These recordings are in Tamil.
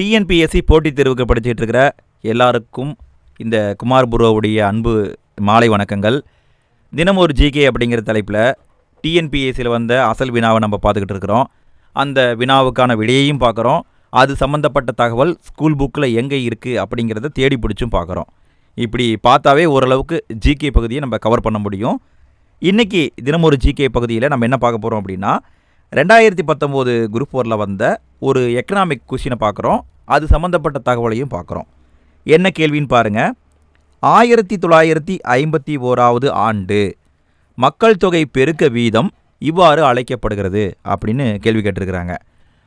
டிஎன்பிஎஸ்சி போட்டித் தேர்வுக்கு படிச்சுட்டு இருக்கிற எல்லாருக்கும் இந்த குமார் புரோவுடைய அன்பு மாலை வணக்கங்கள். தினம் ஒரு ஜிகே அப்படிங்கிற தலைப்பில் டிஎன்பிஎஸ்சியில் வந்த அசல் வினாவை நம்ம பார்த்துக்கிட்டு இருக்கிறோம். அந்த வினாவுக்கான விடையையும் பார்க்குறோம். அது சம்மந்தப்பட்ட தகவல் ஸ்கூல் புக்கில் எங்கே இருக்குது அப்படிங்கிறத தேடி பிடிச்சும் பார்க்குறோம். இப்படி பார்த்தாவே ஓரளவுக்கு ஜிகே பகுதியை நம்ம கவர் பண்ண முடியும். இன்றைக்கி தினமொரு ஜிகே பகுதியில் நம்ம என்ன பார்க்க போகிறோம் அப்படின்னா ரெண்டாயிரத்தி பத்தொம்போது குரூப் ஃபோரில் வந்த ஒரு எக்கனாமிக் கொஷினை பார்க்குறோம். அது சம்மந்தப்பட்ட தகவலையும் பார்க்குறோம். என்ன கேள்வின்னு பாருங்கள் ஆயிரத்தி தொள்ளாயிரத்தி ஐம்பத்தி ஓராவது ஆண்டு மக்கள் தொகை பெருக்க வீதம் இவ்வாறு அழைக்கப்படுகிறது அப்படின்னு கேள்வி கேட்டிருக்கிறாங்க.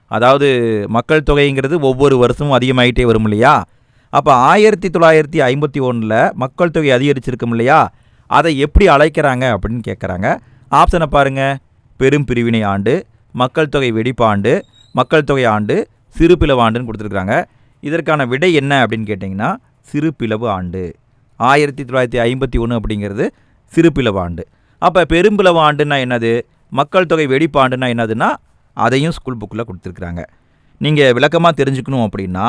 அதாவது மக்கள் தொகைங்கிறது ஒவ்வொரு வருஷமும் அதிகமாகிட்டே வரும் இல்லையா? அப்போ ஆயிரத்தி தொள்ளாயிரத்தி ஐம்பத்தி ஒன்றில் மக்கள் தொகை அதிகரிச்சிருக்கும் இல்லையா? அதை எப்படி அழைக்கிறாங்க அப்படின்னு கேட்குறாங்க. ஆப்ஷனை பாருங்கள் பெரும் பிரிவினை ஆண்டு மக்கள் தொகை வெடிப்பாண்டு மக்கள் தொகை ஆண்டு சிறு பிளவு ஆண்டுன்னு கொடுத்துருக்குறாங்க. இதற்கான விடை என்ன அப்படின்னு கேட்டிங்கன்னா சிறு பிளவு ஆண்டு. ஆயிரத்தி தொள்ளாயிரத்தி ஐம்பத்தி ஒன்று அப்படிங்கிறது சிறு பிளவு ஆண்டு. அப்போ பெரும்பிளவு ஆண்டுன்னா என்னது? மக்கள் தொகை வெடிப்பாண்டுன்னா என்னதுன்னா அதையும் ஸ்கூல் புக்கில் கொடுத்துருக்குறாங்க. நீங்கள் விளக்கமாக தெரிஞ்சுக்கணும் அப்படின்னா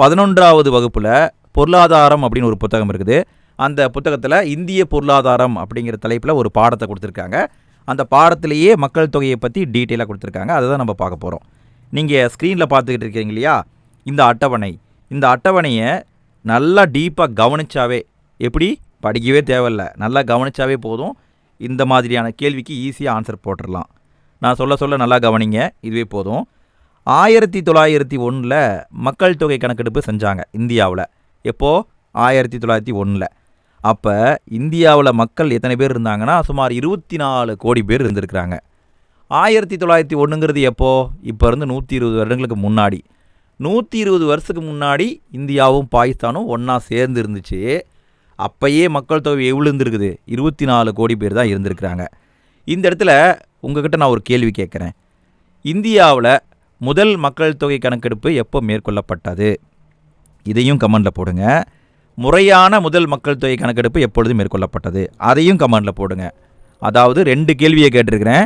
பதினொன்றாவது வகுப்பில் பொருளாதாரம் அப்படின்னு ஒரு புத்தகம் இருக்குது. அந்த புத்தகத்தில் இந்திய பொருளாதாரம் அப்படிங்கிற தலைப்பில் ஒரு பாடத்தை கொடுத்துருக்காங்க. அந்த பாடத்திலேயே மக்கள் தொகையை பற்றி டீட்டெயிலாக கொடுத்துருக்காங்க. அதை தான் நம்ம பார்க்க போகிறோம் நீங்கள் ஸ்க்ரீனில் பார்த்துக்கிட்டு இருக்கீங்க இல்லையா? இந்த அட்டவணை. இந்த அட்டவணையை நல்லா டீப்பாக கவனிச்சாவே எப்படி? படிக்கவே தேவையில்ல. நல்லா கவனிச்சாவே போதும். இந்த மாதிரியான கேள்விக்கு ஈஸியாக ஆன்சர் போட்டுடலாம். நான் சொல்ல சொல்ல நல்லா கவனிங்க. இதுவே போதும். ஆயிரத்தி தொள்ளாயிரத்தி ஒன்றில் மக்கள் தொகை கணக்கெடுப்பு செஞ்சாங்க இந்தியாவில். எப்போது ஆயிரத்தி தொள்ளாயிரத்தி ஒன்றில் அப்போ இந்தியாவில் மக்கள் எத்தனை பேர் இருந்தாங்கன்னா சுமார் இருபத்தி நாலு கோடி பேர் இருந்திருக்கிறாங்க. ஆயிரத்தி தொள்ளாயிரத்தி ஒன்றுங்கிறது எப்போது இப்போ இருந்து நூற்றி இருபது வருடங்களுக்கு முன்னாடி. நூற்றி இருபது வருஷத்துக்கு முன்னாடி இந்தியாவும் பாகிஸ்தானும் ஒன்றா சேர்ந்து இருந்துச்சு அப்போயே மக்கள் தொகை எவ்வளோ இருந்திருக்குது இருபத்தி நாலு கோடி பேர் தான் இருந்திருக்கிறாங்க. இந்த இடத்துல உங்ககிட்ட நான் ஒரு கேள்வி கேட்குறேன். இந்தியாவில் முதல் மக்கள் தொகை கணக்கெடுப்பு எப்போ மேற்கொள்ளப்பட்டது? இதையும் கமெண்டில் போடுங்க. முறையான முதல் மக்கள் தொகை கணக்கெடுப்பு எப்பொழுது மேற்கொள்ளப்பட்டது? அதையும் கமெண்டில் போடுங்க. அதாவது ரெண்டு கேள்வியை கேட்டிருக்கிறேன்.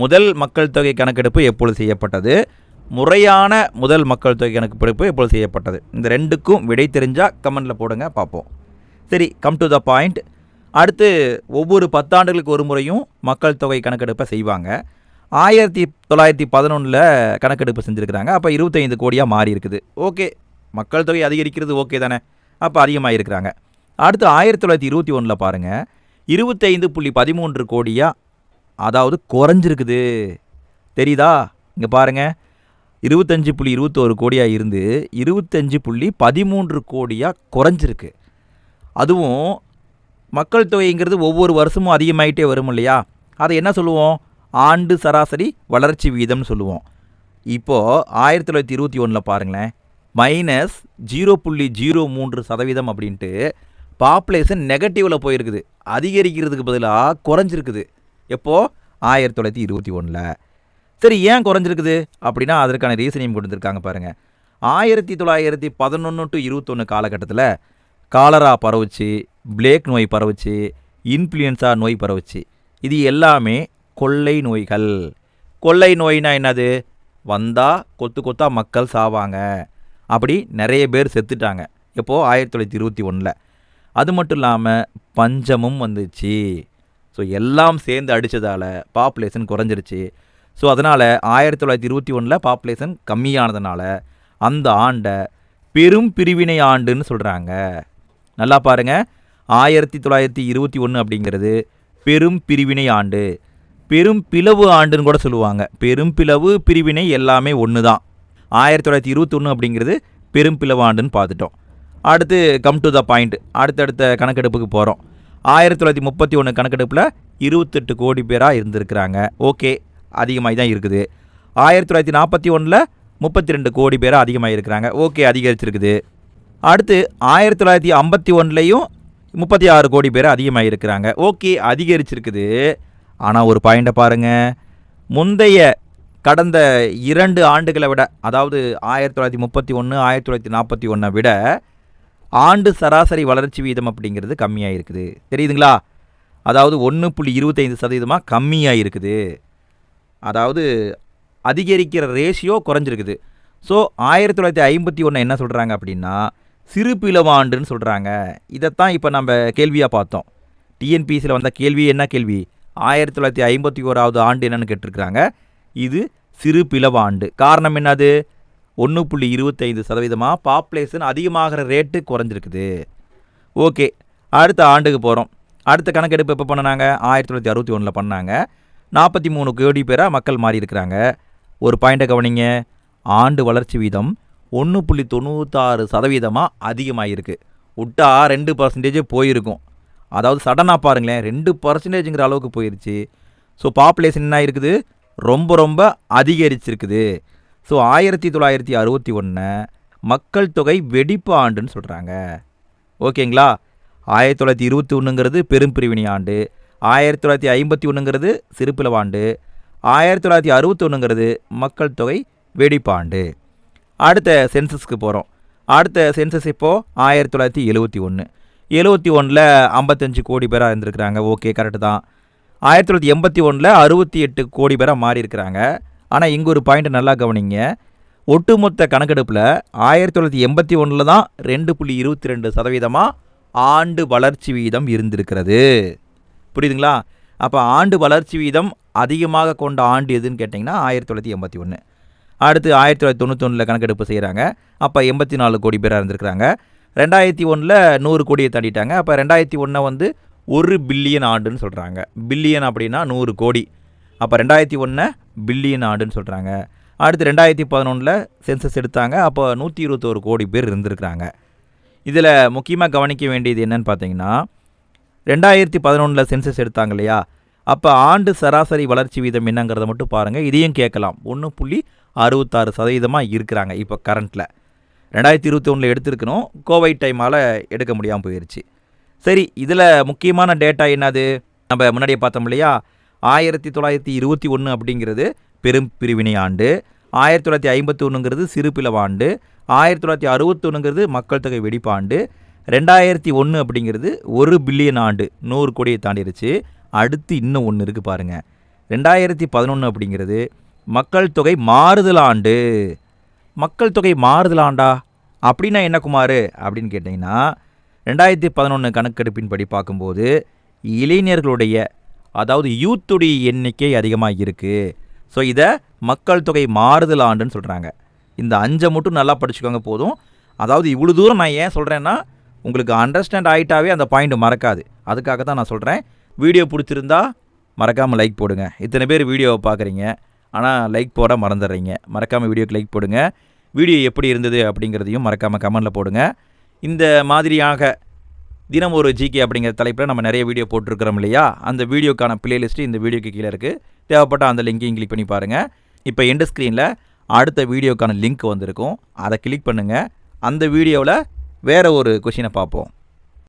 முதல் மக்கள் தொகை கணக்கெடுப்பு எப்பொழுது செய்யப்பட்டது? முறையான முதல் மக்கள் தொகை கணக்கெடுப்பு எப்பொழுது செய்யப்பட்டது? இந்த ரெண்டுக்கும் விடை தெரிஞ்சால் கமெண்டில் போடுங்க பார்ப்போம். சரி கம் டு த பாயிண்ட் அடுத்து ஒவ்வொரு பத்தாண்டுகளுக்கு ஒரு முறையும் மக்கள் தொகை கணக்கெடுப்பை செய்வாங்க. ஆயிரத்தி தொள்ளாயிரத்தி பதினொன்றில் கணக்கெடுப்பு செஞ்சுருக்கிறாங்க. அப்போ இருபத்தைந்து கோடியாக மாறி இருக்குது. ஓகே மக்கள் தொகை அதிகரிக்கிறது ஓகே தானே? அப்போ அதிகமாக இருக்கிறாங்க அடுத்து ஆயிரத்தி தொள்ளாயிரத்தி இருபத்தி ஒன்றில் பாருங்கள் இருபத்தைந்து புள்ளி பதிமூன்று கோடியாக அதாவது குறைஞ்சிருக்குது. தெரியுதா? இங்கே பாருங்கள் இருபத்தஞ்சு புள்ளி இருபத்தோரு கோடியாக இருந்து இருபத்தஞ்சு புள்ளி பதிமூன்று கோடியாக குறைஞ்சிருக்கு. அதுவும் மக்கள் தொகைங்கிறது ஒவ்வொரு வருஷமும் அதிகமாகிட்டே வரும் இல்லையா? அதை என்ன சொல்லுவோம்? ஆண்டு சராசரி வளர்ச்சி வீதம்னு சொல்லுவோம். இப்போது ஆயிரத்தி தொள்ளாயிரத்தி இருபத்தி ஒன்றில் பாருங்களேன். மைனஸ் ஜீரோ புள்ளி ஜீரோ மூன்று சதவீதம் அப்படின்ட்டு பாப்புலேஷன் நெகட்டிவில் போயிருக்குது. அதிகரிக்கிறதுக்கு பதிலாக குறைஞ்சிருக்குது. எப்போது ஆயிரத்தி தொள்ளாயிரத்தி இருபத்தி ஒன்றில் சரி ஏன் குறைஞ்சிருக்குது? அப்படின்னா அதற்கான ரீசனையும் கொடுத்துருக்காங்க பாருங்கள் ஆயிரத்தி தொள்ளாயிரத்தி பதினொன்று டு இருபத்தொன்று காலகட்டத்தில் காலரா பரவுச்சு பிளேக் நோய் பரவுச்சு இன்ஃப்ளூயன்ஸா நோய் பரவுச்சு. இது எல்லாமே கொள்ளை நோய்கள். கொள்ளை நோய்னா என்னது? வந்தால் கொத்து கொத்தா மக்கள் சாவாங்க. அப்படி நிறைய பேர் செத்துட்டாங்க. எப்போது ஆயிரத்தி தொள்ளாயிரத்தி இருபத்தி ஒன்றில் அது மட்டும் இல்லாமல் பஞ்சமும் வந்துச்சு. ஸோ எல்லாம் சேர்ந்து அடித்ததால் பாப்புலேஷன் குறைஞ்சிருச்சு. ஸோ அதனால் ஆயிரத்தி தொள்ளாயிரத்தி இருபத்தி ஒன்றில் பாப்புலேஷன் கம்மியானதுனால அந்த ஆண்டை பெரும் பிரிவினை ஆண்டுன்னு சொல்கிறாங்க நல்லா பாருங்கள் ஆயிரத்தி தொள்ளாயிரத்தி இருபத்தி ஒன்று அப்படிங்கிறது பெரும் பிரிவினை ஆண்டு. பெரும் பிளவு ஆண்டுன்னு கூட சொல்லுவாங்க. பெரும் பிளவு பிரிவினை எல்லாமே ஒன்று தான் ஆயிரத்தி தொள்ளாயிரத்தி இருபத்தொன்று அப்படிங்கிறது பெரும் பிளவு ஆண்டுன்னு பார்த்துட்டோம். அடுத்து கம் டு த பாயிண்ட் அடுத்தடுத்த கணக்கெடுப்புக்கு போகிறோம் ஆயிரத்தி தொள்ளாயிரத்தி முப்பத்தி ஒன்று கணக்கெடுப்பில் இருபத்தெட்டு கோடி பேராக இருந்திருக்கிறாங்க. ஓகே அதிகமாகி தான் இருக்குது. ஆயிரத்தி தொள்ளாயிரத்தி நாற்பத்தி ஒன்றில் முப்பத்தி ரெண்டு கோடி பேராக அதிகமாக இருக்கிறாங்க ஓகே அதிகரிச்சிருக்குது. அடுத்து ஆயிரத்தி தொள்ளாயிரத்தி ஐம்பத்தி ஒன்றுலையும் முப்பத்தி ஆறு கோடி பேர் அதிகமாக இருக்கிறாங்க ஓகே அதிகரிச்சிருக்குது. ஆனால் ஒரு பாயிண்டை பாருங்கள் முந்தைய கடந்த இரண்டு ஆண்டுகளை விட அதாவது ஆயிரத்தி தொள்ளாயிரத்தி முப்பத்தி ஒன்று ஆயிரத்தி தொள்ளாயிரத்தி நாற்பத்தி ஒன்றை விட ஆண்டு சராசரி வளர்ச்சி வீதம் அப்படிங்கிறது கம்மியாக இருக்குது. தெரியுதுங்களா? அதாவது ஒன்று புள்ளி இருபத்தைந்து சதவீதமாக கம்மியாக இருக்குது. அதாவது அதிகரிக்கிற ரேஷியோ குறைஞ்சிருக்குது. ஸோ ஆயிரத்தி தொள்ளாயிரத்தி ஐம்பத்தி ஒன்று என்ன சொல்கிறாங்க அப்படின்னா சிறு பிளவாண்டுன்னு சொல்கிறாங்க இதைத்தான் இப்போ நம்ம கேள்வியாக பார்த்தோம். டிஎன்பிசியில் வந்த கேள்வி என்ன கேள்வி? ஆயிரத்தி தொள்ளாயிரத்தி ஐம்பத்தி ஓராவது ஆண்டு என்னென்னு கேட்டிருக்கிறாங்க. இது சிறு பிளவாண்டு காரணம் என்னது? ஒன்று புள்ளி இருபத்தைந்து சதவீதமாக பாப்புலேஷன் அதிகமாகிற ரேட்டு குறைஞ்சிருக்குது. ஓகே அடுத்த ஆண்டுக்கு போகிறோம் அடுத்த கணக்கெடுப்பு எப்போ பண்ணினாங்க? ஆயிரத்தி தொள்ளாயிரத்தி அறுபத்தி ஒன்றில் பண்ணாங்க. நாற்பத்தி மூணு கோடி பேராக மக்கள் மாறி இருக்கிறாங்க ஒரு பாயிண்ட்டை கவனிங்க ஆண்டு வளர்ச்சி வீதம் ஒன்று புள்ளி தொண்ணூத்தாறு சதவீதமாக அதிகமாகிருக்கு விட்டா ரெண்டு பர்சன்டேஜ் போயிருக்கும். அதாவது சடனாக பாருங்களேன் ரெண்டு பர்சன்டேஜுங்கிற அளவுக்கு போயிருச்சு. ஸோ பாப்புலேஷன் என்ன இருக்குது ரொம்ப ரொம்ப அதிகரிச்சிருக்குது. ஸோ ஆயிரத்தி தொள்ளாயிரத்தி அறுபத்தி ஒன்று மக்கள் தொகை வெடிப்பு ஆண்டுன்னு சொல்கிறாங்க ஓகேங்களா? ஆயிரத்தி தொள்ளாயிரத்தி இருபத்தி ஒன்றுங்கிறது பெரும்பிரிவினை ஆண்டு. ஆயிரத்தி தொள்ளாயிரத்தி ஐம்பத்தி ஒன்றுங்கிறது சிறுப்பிளவாண்டு ஆயிரத்தி தொள்ளாயிரத்தி அறுபத்தொன்னுங்கிறது மக்கள் தொகை வெடிப்பாண்டு அடுத்த சென்சஸ்க்கு போகிறோம் அடுத்த சென்சஸ் இப்போது ஆயிரத்தி தொள்ளாயிரத்தி எழுபத்தி ஒன்று எழுபத்தி ஒன்றில் ஐம்பத்தஞ்சு கோடி பேராக இருந்திருக்கிறாங்க. ஓகே கரெக்டு தான். ஆயிரத்தி தொள்ளாயிரத்தி எண்பத்தி ஒன்றில் அறுபத்தி எட்டு கோடி பேராக மாறி இருக்கிறாங்க ஆனால் இங்கே ஒரு பாயிண்ட் நல்லா கவனிங்க. ஒட்டுமொத்த கணக்கெடுப்பில் ஆயிரத்தி தொள்ளாயிரத்தி எண்பத்தி ஒன்றில் தான் ரெண்டு புள்ளி இருபத்தி ரெண்டு சதவீதமாக ஆண்டு வளர்ச்சி வீதம் இருந்திருக்கிறது. புரியுதுங்களா? அப்போ ஆண்டு வளர்ச்சி வீதம் அதிகமாக கொண்ட ஆண்டு எதுன்னு கேட்டிங்கன்னா ஆயிரத்தி தொள்ளாயிரத்தி எண்பத்தி ஒன்று அடுத்து ஆயிரத்தி தொள்ளாயிரத்தி தொண்ணூத்தொன்னில் கணக்கெடுப்பு செய்கிறாங்க அப்போ எண்பத்தி நாலு கோடி பேராக இருந்திருக்கிறாங்க. ரெண்டாயிரத்தி ஒன்றில் நூறு கோடியை தாண்டிட்டாங்க. அப்போ ரெண்டாயிரத்தி ஒன்றை வந்து ஒரு பில்லியன் ஆண்டுன்னு சொல்கிறாங்க பில்லியன் அப்படின்னா நூறு கோடி. அப்போ ரெண்டாயிரத்தி ஒன்றை பில்லியன் ஆண்டுன்னு சொல்கிறாங்க அடுத்து ரெண்டாயிரத்தி பதினொன்றில் சென்சஸ் எடுத்தாங்க. அப்போ நூற்றி இருபத்தோரு கோடி பேர் இருந்திருக்கிறாங்க. இதில் முக்கியமாக கவனிக்க வேண்டியது என்னன்னு பார்த்தீங்கன்னா ரெண்டாயிரத்தி பதினொன்றில் சென்சஸ் எடுத்தாங்க இல்லையா? அப்போ ஆண்டு சராசரி வளர்ச்சி வீதம் என்னங்கிறத மட்டும் பாருங்கள் இதையும் கேட்கலாம். ஒன்று புள்ளி அறுபத்தாறு சதவீதமாக இருக்கிறாங்க இப்போ கரண்ட்டில் ரெண்டாயிரத்தி இருபத்தி ஒன்றில் எடுத்திருக்கணும் கோவிட் டைமால் எடுக்க முடியாமல் போயிடுச்சு சரி இதில் முக்கியமான டேட்டா என்னது? நம்ம முன்னாடியே பார்த்தோம் இல்லையா? ஆயிரத்தி தொள்ளாயிரத்தி இருபத்தி ஒன்று அப்படிங்கிறது பெரும் பிரிவினை ஆண்டு. ஆயிரத்தி தொள்ளாயிரத்தி ஐம்பத்தி ஒன்றுங்கிறது சிறுபிளவாண்டு. ஆயிரத்தி தொள்ளாயிரத்தி அறுபத்தொன்னுங்கிறது மக்கள் தொகை வெடிப்பாண்டு. ரெண்டாயிரத்தி ஒன்று அப்படிங்கிறது ஒரு பில்லியன் ஆண்டு. நூறு கோடியை தாண்டிடுச்சு அடுத்து இன்னும் ஒன்று இருக்குது பாருங்கள் ரெண்டாயிரத்தி பதினொன்று அப்படிங்கிறது மக்கள் தொகை மாறுதல் ஆண்டு மக்கள் தொகை மாறுதல் ஆண்டா அப்படின்னா என்ன குமார்? அப்படின்னு கேட்டிங்கன்னா ரெண்டாயிரத்தி பதினொன்று கணக்கெடுப்பின்படி பார்க்கும்போது இளைஞர்களுடைய அதாவது யூத்துடைய எண்ணிக்கை அதிகமாக இருக்குது ஸோ இதை மக்கள் தொகை மாறுதல் ஆண்டுன்னு சொல்கிறாங்க இந்த அஞ்சை மட்டும் நல்லா படிச்சுக்கோங்க போதும். அதாவது இவ்வளோ தூரம் நான் ஏன் சொல்கிறேன்னா உங்களுக்கு அண்டர்ஸ்டாண்ட் ஆகிட்டாவே அந்த பாயிண்ட் மறக்காது. அதுக்காக தான் நான் சொல்கிறேன் வீடியோ பிடிச்சிருந்தா மறக்காமல் லைக் போடுங்க. இத்தனை பேர் வீடியோவை பார்க்குறீங்க ஆனால் லைக் போட மறந்துடுறீங்க. மறக்காமல் வீடியோக்கு லைக் போடுங்க. வீடியோ எப்படி இருந்தது அப்படிங்கிறதையும் மறக்காமல் கமெண்டில் போடுங்க. இந்த மாதிரியாக தினம் ஒரு ஜிகே அப்படிங்கிற தலைப்பில் நம்ம நிறைய வீடியோ போட்டிருக்கிறோம் இல்லையா? அந்த வீடியோக்கான பிளேலிஸ்ட்டு இந்த வீடியோக்கு கீழே இருக்குது தேவைப்பட்ட அந்த லிங்கையும் கிளிக் பண்ணி பாருங்கள் இப்போ எண்டு ஸ்க்ரீனில் அடுத்த வீடியோக்கான லிங்க் வந்திருக்கும். அதை கிளிக் பண்ணுங்கள் அந்த வீடியோவில் வேறு ஒரு கொஷினை பார்ப்போம்.